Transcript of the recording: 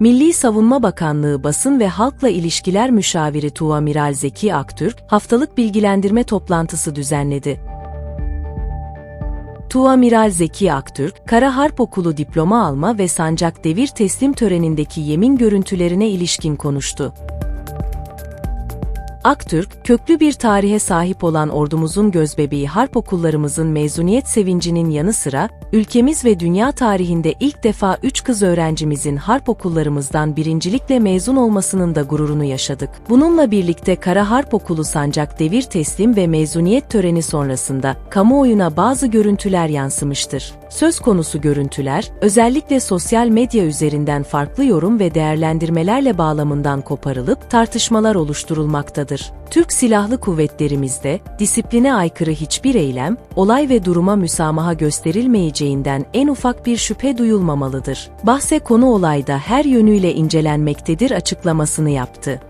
Milli Savunma Bakanlığı Basın ve Halkla İlişkiler Müşaviri Tuğamiral Zeki Aktürk, haftalık bilgilendirme toplantısı düzenledi. Tuğamiral Zeki Aktürk, Kara Harp Okulu diploma alma ve sancak devir teslim törenindeki yemin görüntülerine ilişkin konuştu. Aktürk, köklü bir tarihe sahip olan ordumuzun gözbebeği harp okullarımızın mezuniyet sevincinin yanı sıra, ülkemiz ve dünya tarihinde ilk defa 3 kız öğrencimizin harp okullarımızdan birincilikle mezun olmasının da gururunu yaşadık. Bununla birlikte Kara Harp Okulu sancak devir teslim ve mezuniyet töreni sonrasında kamuoyuna bazı görüntüler yansımıştır. Söz konusu görüntüler, özellikle sosyal medya üzerinden farklı yorum ve değerlendirmelerle bağlamından koparılıp tartışmalar oluşturulmaktadır. Türk Silahlı Kuvvetlerimizde disipline aykırı hiçbir eylem, olay ve duruma müsamaha gösterilmeyeceğinden en ufak bir şüphe duyulmamalıdır. Bahse konu olayda her yönüyle incelenmektedir açıklamasını yaptı.